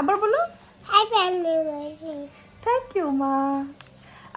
আবার বলো। Thank you মা।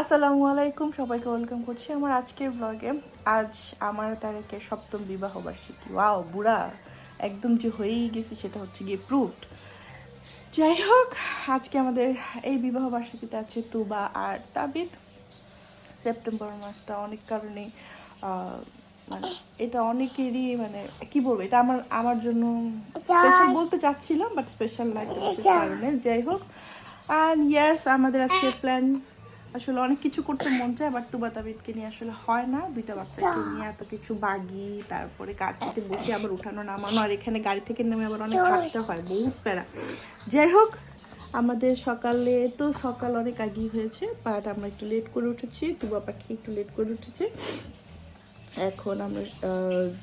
আসসালামু আলাইকুম। সবাইকে ওয়েলকাম করছি আমার আজকের ব্লগে আজ আমার তারেকের সপ্তম বিবাহ বার্ষিকী ওয়াও বুড়া। একদম যে হয়েই গেছে সেটা হচ্ছে গিয়ে প্রুভড যাই হোক আজকে আমাদের এই বিবাহ বার্ষিকীতে আছে তুবা আর তাবিদ সেপ্টেম্বর মাসটা অনেক কারণে মানে এটা অনেকেরই মানে কি বলব এটা আমার আমার জন্য স্পেশাল বলতে চাচ্ছিলাম বাট স্পেশাল লাগে কারণে। যাই হোক। আর ইয়াস আমাদের আজকে প্ল্যান আসলে অনেক কিছু করতে মন চায় বাট তুবা তাবিদকে নিয়ে আসলে হয় না। দুইটা বাচ্চাকে নিয়ে এত কিছু বাগি তারপরে কার সিটে বসে আবার উঠানো নামানো আর এখানে গাড়ি থেকে নেমে আবার অনেক হাঁটতে হয় বহুত প্যারা। যাই হোক আমাদের সকালে তো সকাল অনেক আগেই হয়েছে বাট আমরা একটু লেট করে উঠেছি তুবা পাখি একটু লেট করে উঠেছে। এখন আমরা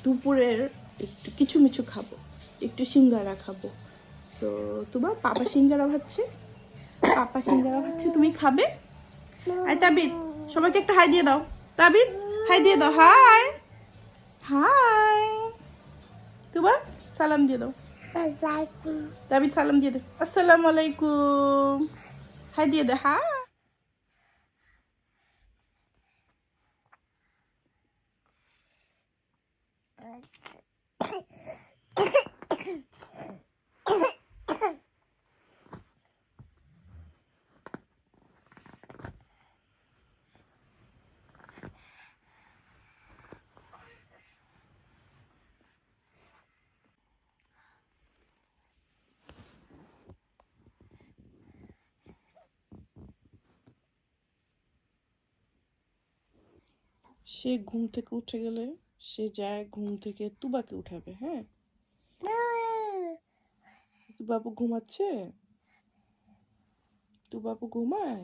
দুপুরের একটু কিছু মিছু খাব একটু সিঙ্গারা খাব। সো তোমার পাপা সিঙ্গারা ভাবছে পাপা সিঙ্গারা ভাবছে তুমি খাবে? আই তাবিদ সবাইকে একটা হাই দিয়ে দাও। তাবিদ হাই দিয়ে দাও হাই। হাই। তুবা সালাম দিয়ে দাও. তাবিদ সালাম দিয়ে দে। আসসালামু আলাইকুম। হাই দিয়ে দে হাই। সে ঘুম থেকে উঠে গেলে সে যায় ঘুম থেকে তুবাকে উঠাবে হ্যাঁ? তু বাবু ঘুমাচ্ছে? তু বাবু ঘুমায়?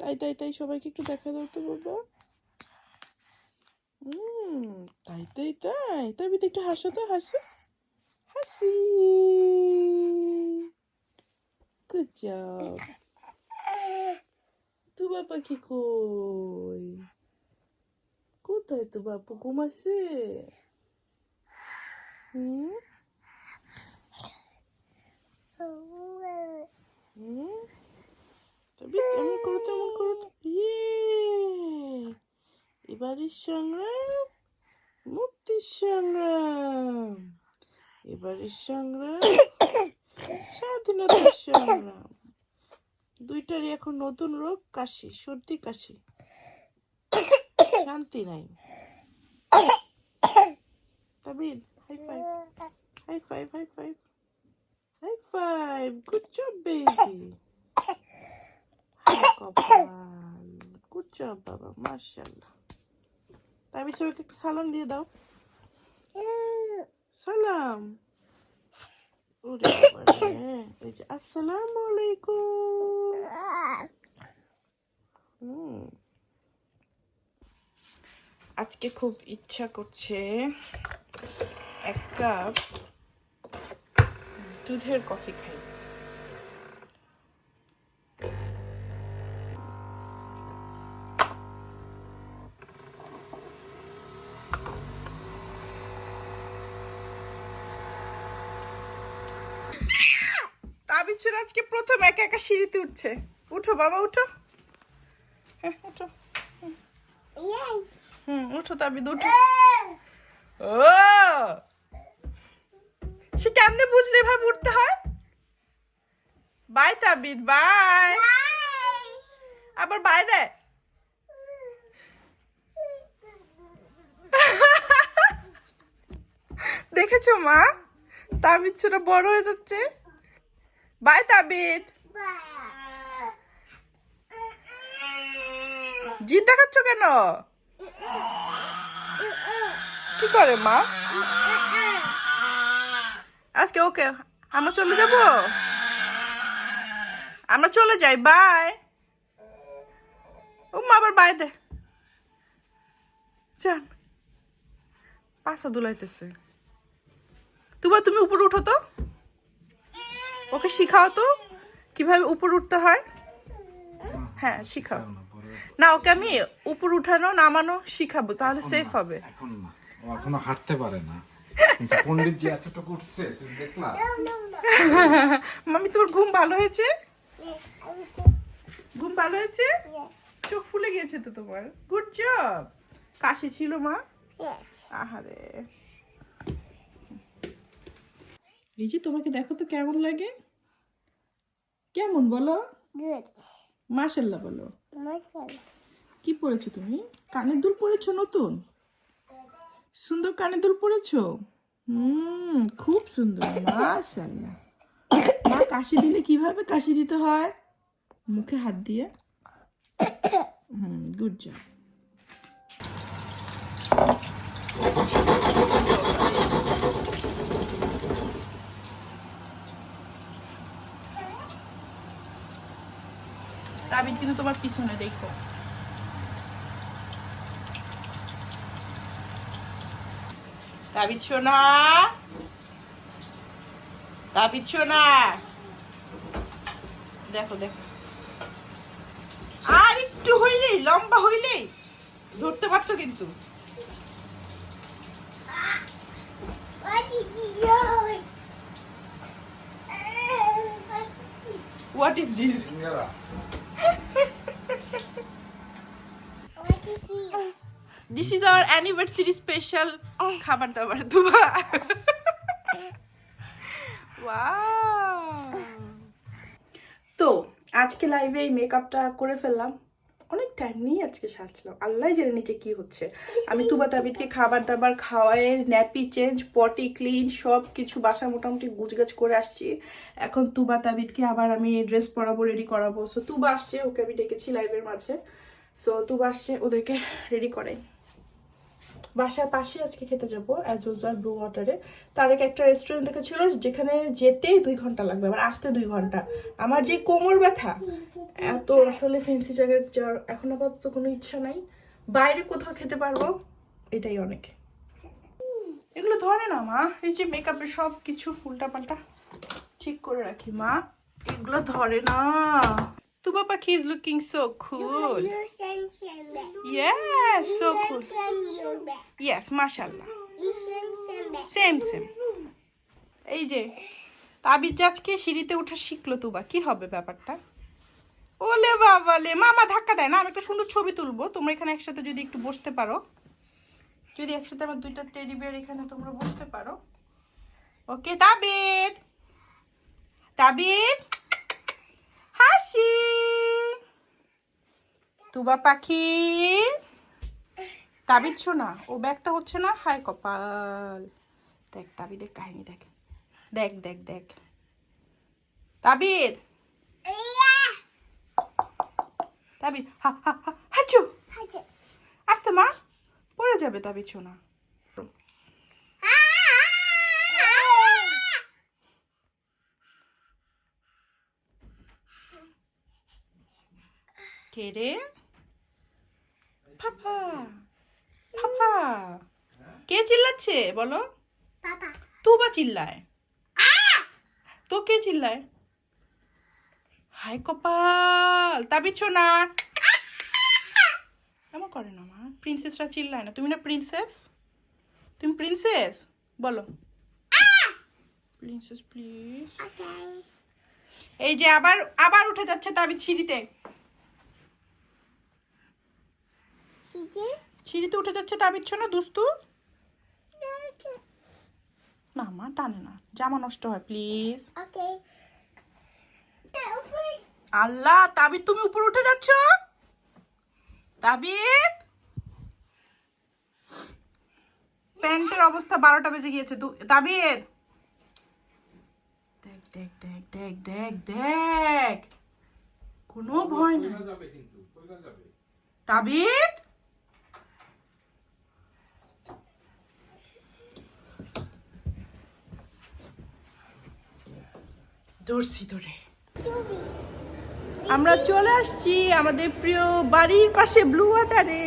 তাই তাই তাই সবাইকে একটু দেখা দাও তো বাবা। হুম তাই তাই তাই। তাই বিতে একটু হাসো তো হাসো। হাসি। গুড জব তু বাবা কি কই? কোথায় তো বাপু ঘুমাচ্ছে হুম তবে এমন করো তো এমন করো তো এবারের সংগ্রাম মুক্তির সংগ্রাম এবারের সংগ্রাম স্বাধীনতার সংগ্রাম দুইটারই এখন নতুন রোগ কাশি সর্দি কাশি শান্তি নাই Tabid high five high five high five high five good job baby কপাল গুড জব বাবা মাশাআল্লাহ তাবিদ সবাইকে একটু সালাম দিয়ে দাও সালাম ওরে বাবারে, এই যে আসসালামু আলাইকুম হুম। আজকে খুব ইচ্ছা করছে এক কাপ দুধের কফি খাই। আজকে প্রথম একা একা সিঁড়িতে উঠছে। উঠো বাবা, উঠো হ্যাঁ উঠো Yay. হুম উঠো তাবিদ উঠো। ও! সে কেমনে বুঝলে এভাবে উঠতে হয়? Bye Tabid bye. আবার বাই দে দেখেছ মা? তাবিদ ছোট বড় হয়ে যাচ্ছে। বাই তাবিদ জিদ দেখাচ্ছ কেন? কি করে, মা? আজকে ওকে আমরা চলে যাব? আমরা চলে যাই, বাই। ও মা, আবার বাই দে। যান। পাশা দুলাইতেছে। তুবা, তুমি উপরে উঠো তো। ওকে শিখাও তো কীভাবে উপর উঠতে হয়। হ্যাঁ শিখাও। না ওকে আমি উপর উঠানো নামানো শিখাবো তাহলে সেফ হবে এখন না ও এখনও হাঁটতে পারে না কিন্তু পণ্ডিত যে এতটুকু উঠছে তুমি দেখলা No, no, no. মামি তোমার ঘুম ভালো হয়েছে. ঘুম ভালো হয়েছে চোখ ফুলে গিয়েছে তো তোমার গুড জব কাশি ছিল মা. আহারে এই যে তোমাকে দেখো তো কেমন লাগে কেমন বলো. মাশাল্লাহ বলো. কি পরেছো তুমি? কানের দুল পরেছো নতুন? সুন্দর কানের দুল পরেছো হুম, খুব সুন্দর মাশাল্লাহ মা, কাশি দিলে কীভাবে কাশি দিতে হয়? মুখে হাত দিয়ে। হুম গুড জব তাবিদ কিন্তু তোমার পিছনে দেখো। তাবিদ সোনা তাবিদ সোনা দেখো দেখো। আর একটু হইলেই লম্বা হইলেই ধরতে পারতো কিন্তু। What did you do? What is this singara What is this? This is our anniversary special খাবার দাবার। দুবা তো, আজকে লাইভে এই মেকআপটা করে ফেললাম। অনেক টাইম নিয়ে আজকে সাজলাম। আল্লাহ জেনে নিচে কি হচ্ছে। আমি তুবা তাবিদকে খাবার দাবার খাওয়াই ন্যাপি চেঞ্জ পটি ক্লিন সব কিছু বাসা মোটামুটি গুছগাছ করে আসছি। এখন তুবা তাবিদকে আবার আমি ড্রেস পরাবো রেডি করাবো। সো তুবা আসছে, ওকে আমি ডেকেছি লাইভের মাঝে। সো তুবা আসছে, ওদেরকে রেডি করাই। বাসার পাশে আজকে খেতে যাব অ্যাজ ইউজুয়াল ব্লু ওয়াটারে তার আগে একটা রেস্টুরেন্ট দেখেছিল, যেখানে যেতেই দুই ঘণ্টা লাগবে, আবার আসতে দুই ঘণ্টা। আমার যে কোমর ব্যথা, এত আসলে ফেন্সি জায়গায় যাওয়ার এখন আপাতত কোনো ইচ্ছা নাই। বাইরে কোথাও খেতে পারব, এটাই অনেক। এগুলো ধরে না মা। এই যে মেকআপের সব কিছু উল্টা পাল্টা ঠিক করে রাখি, মা। এগুলো ধরে না তুবা পাখি is looking so cool You send him back. Yes, so You cool. him back. Yes, mashallah. Same same এই যে তাবিজ আজকে সিঁড়িতে ওঠা শিখলো তুবা কি হবে ব্যাপারটা ওলে বাবা লে মামা ধাক্কা দেয় না আমি একটা সুন্দর ছবি তুলবো তোমরা এখানে একসাথে যদি একটু বসতে পারো যদি একসাথে আমার দুইটা টেডি বিয়ার এখানে তোমরা বসতে পারো ওকে তাবিদ তাবিদ হাসি তুবা পাখি। তাবিদ শোনা ও ব্যাগটা হচ্ছে না? হায় কপাল। দেখ তাবিদের কাহিনী দেখ। দেখ দেখ দেখ। তাবিদ. তাবিদ হা হা হা হাচু? আস্তে মা পড়ে যাবে তাবিদ শোনা। রে? পাপা পাপা কে চিল্লাচ্ছে? বলো। Papa. তুবা চিল্লায়? তো কে চিল্লায়? হাই কপাল তাবিছ না এমন করে না মা প্রিন্সেসরা চিল্লায় না। তুমি না প্রিন্সেস তুমি প্রিন্সেস বলো। Princess please Okay. এই যে আবার আবার উঠে যাচ্ছে তাবিদ সিঁড়িতে। সিঁড়িতে উঠে যাচ্ছে তাবিদ না দুস্তু. না মা টানে না জামা নষ্ট হয় প্লিজ. আল্লাহ তাবিদ তুমি উপরে উঠে যাচ্ছ? তাবিদ প্যান্টের অবস্থা বারোটা বেজে গিয়েছে দু- তাবিদ দেখ দেখ দেখ দেখ দেখ দেখ। কোনো ভয় না কইরা যাবে কিন্তু কইরা যাবে। তাবিদ ধরছি ধরে আমরা চলে আসছি আমাদের প্রিয় বাড়ির পাশে ব্লু ওয়াটারে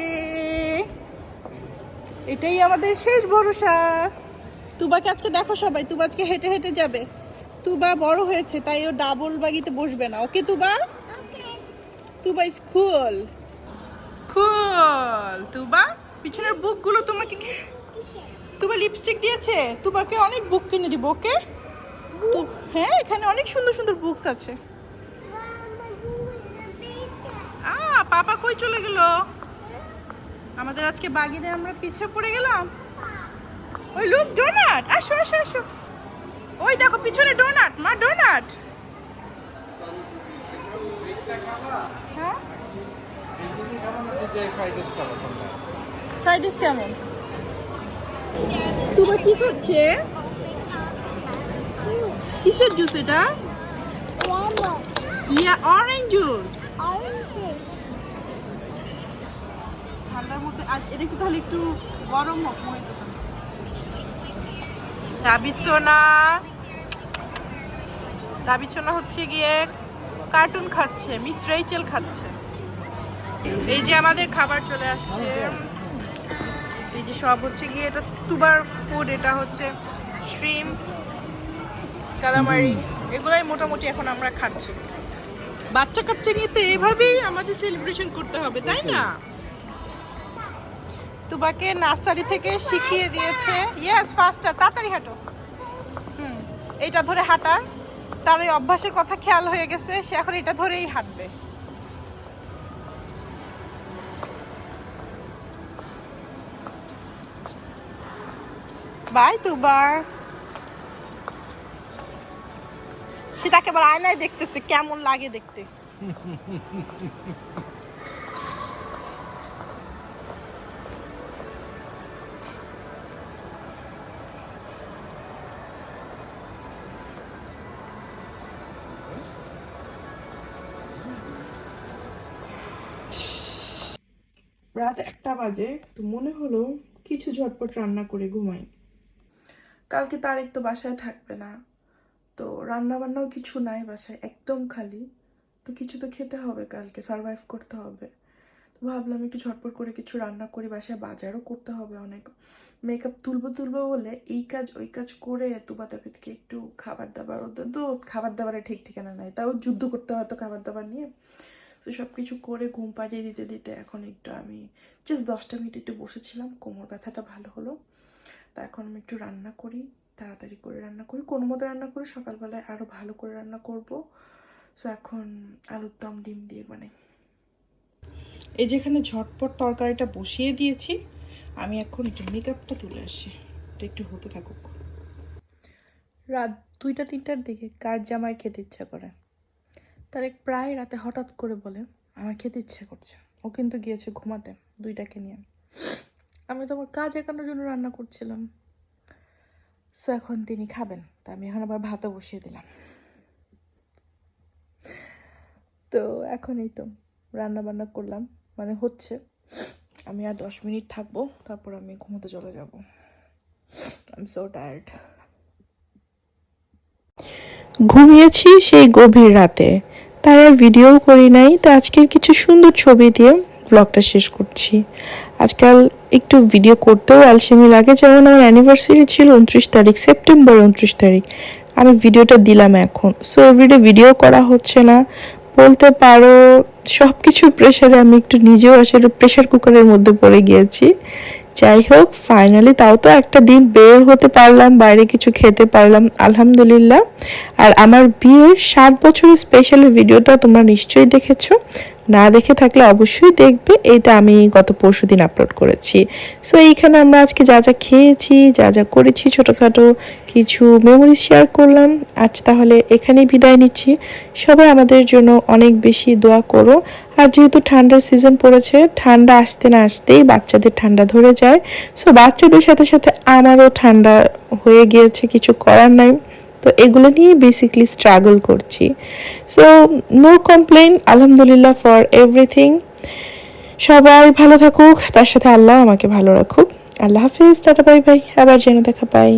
এটাই আমাদের শেষ ভরসা। তুবাকে আজকে দেখো সবাই তুবা আজকে হেঁটে হেঁটে যাবে। তুবা বড় হয়েছে তাই ও ডাবল বাগিতে বসবে না। ওকে তুবা. তুবা ইজ কুল কুল তুবা পিছনের বুকগুলো তোমাকে. তোমার লিপস্টিক দিয়েছে তোমাকে অনেক বুক কিনে দিব ওকে? তো- হ্যাঁ এখানে অনেক সুন্দর সুন্দর বুকস আছে। আ, পাপা কই চলে গেল? আমাদের আজকে বাগিনে আমরা পিছে পড়ে গেলাম। ওই লুক ডোনাট আসো আসো আসো। ওই দেখো, পিছনে ডোনাট মা ডোনাট হ্যাঁ? ফ্রাইড কেমন? তোমার কি হচ্ছে? কিসের জুস এটা. Yeah orange juice. ঠান্ডার মধ্যে এটা একটু তাহলে একটু গরম হোক মহিত রাবিত সোনা। রাবিত সোনা হচ্ছে গিয়ে কার্টুন খাচ্ছে মিস রেইচেল খাচ্ছে। এই যে আমাদের খাবার চলে আসছে। এই যে সব হচ্ছে গিয়ে এটা তুবার ফুড এটা হচ্ছে স্ট্রিম কালামারি এগুলাই মোটামুটি এখন আমরা খাচ্ছি। বাচ্চা কাচ্চা নিয়ে তো এইভাবেই আমাদের সেলিব্রেশন করতে হবে তাই না? তোমাকে নার্সারি থেকে শিখিয়ে দিয়েছে। ইয়েস ফাস্টার তাড়াতাড়ি হাঁটো। হুম এইটা ধরে হাঁটার। তার ওই অভ্যাসের কথা খেয়াল হয়ে গেছে সে এখন এটা ধরেই হাঁটবে। বাই তুবা। সে তাকে আবার আয়নায় দেখতেছে, কেমন লাগে দেখতে। রাত একটা বাজে, তো মনে হলো কিছু ঝটপট রান্না করে ঘুমাই। কালকে তারেক তো বাসায় থাকবে না। তো রান্না বান্নাও কিছু নাই বাসায়, একদম খালি। তো কিছু তো খেতে হবে কালকে সারভাইভ করতে হবে। তো ভাবলাম একটু ঝটপট করে কিছু রান্না করি, বাসায় বাজারও করতে হবে অনেক। মেকআপ তুলবো তুলবো বলে এই কাজ, ওই কাজ করে তুবা তাপিতকে একটু খাবার দাবার ওদের তো খাবার দাবারে ঠিক ঠিকানা নাই, তাও যুদ্ধ করতে হয়তো খাবার দাবার নিয়ে। তো সব কিছু করে ঘুম পাড়িয়ে দিতে দিতে এখন একটু আমি জাস্ট দশটা মিনিট একটু বসেছিলাম, কোমর ব্যথাটা ভালো হলো। তা এখন আমি একটু রান্না করি। তাড়াতাড়ি করে রান্না করি। কোনো মতো রান্না করি সকালবেলায় আরও ভালো করে রান্না করব। সো এখন আলুর দম ডিম দিয়ে মানে এই যেখানে ঝটপট তরকারিটা বসিয়ে দিয়েছি আমি এখন একটু মেকআপটা তুলে আসি। এটা একটু হতে থাকুক। রাত দুইটা তিনটার দিকে কার জামাই খেতে ইচ্ছা করে? তার এক প্রায় রাতে হঠাৎ করে বলে আমার খেতে ইচ্ছে করছে। ও কিন্তু গিয়েছে ঘুমাতে দুইটাকে নিয়ে। আমি তো আমার কাজ একানোর জন্য রান্না করছিলাম। সো এখন তিনি খাবেন। তা আমি এখন আবার ভাতও বসিয়ে দিলাম। তো, এখন এই তো রান্না বান্না করলাম। মানে হচ্ছে, আমি আর দশ মিনিট থাকব, তারপর আমি ঘুমোতে চলে যাব। আই এম সো টায়ার্ড ঘুমিয়েছি সেই গভীর রাতে। তার আর ভিডিও করি নাই, তো আজকের কিছু সুন্দর ছবি দিয়ে ব্লগটা শেষ করছি। আজকাল একটু ভিডিও করতেও আলসেমি লাগে। যেমন আমার অ্যানিভার্সারি ছিল উনত্রিশ তারিখ সেপ্টেম্বর উনত্রিশ তারিখ। আমি ভিডিওটা দিলাম এখন। সো এভরিডে ভিডিও করা হচ্ছে না। বলতে পারো সব কিছুর প্রেশারে আমি একটু নিজেও আসলে প্রেশার কুকারের মধ্যে পড়ে গিয়েছি। যাই হোক ফাইনালি তাও তো একটা দিন বের হতে পারলাম, বাইরে কিছু খেতে পারলাম, আলহামদুলিল্লাহ। আর আমার বিয়ের সাত বছরের স্পেশাল ভিডিওটা তোমরা নিশ্চয়ই দেখেছ। না দেখে থাকলে অবশ্যই দেখবে। এটা আমি গত পরশু দিন আপলোড করেছি। সো এইখানে আমরা আজকে যা যা খেয়েছি, যা যা করেছি, ছোটোখাটো কিছু মেমোরি শেয়ার করলাম। আজ তাহলে এখানেই বিদায় নিচ্ছি। সবাই আমাদের জন্য অনেক বেশি দোয়া করো। আর যেহেতু ঠান্ডার সিজন পড়েছে, ঠান্ডা আসতে না আসতেই বাচ্চাদের ঠান্ডা ধরে যায়। সো বাচ্চাদের সাথে সাথে আমারও ঠান্ডা হয়ে গিয়েছে, কিছু করার নাই। তো এগুলো নিয়ে বেসিকলি স্ট্রাগল করছি। সো নো কমপ্লেন আলহামদুলিল্লাহ ফর এভরিথিং সবাই ভালো থাকুক, তার সাথে আল্লাহ আমাকে ভালো রাখুক। আল্লাহ হাফিজ, টাটা বাই বাই আবার যেন দেখা পাই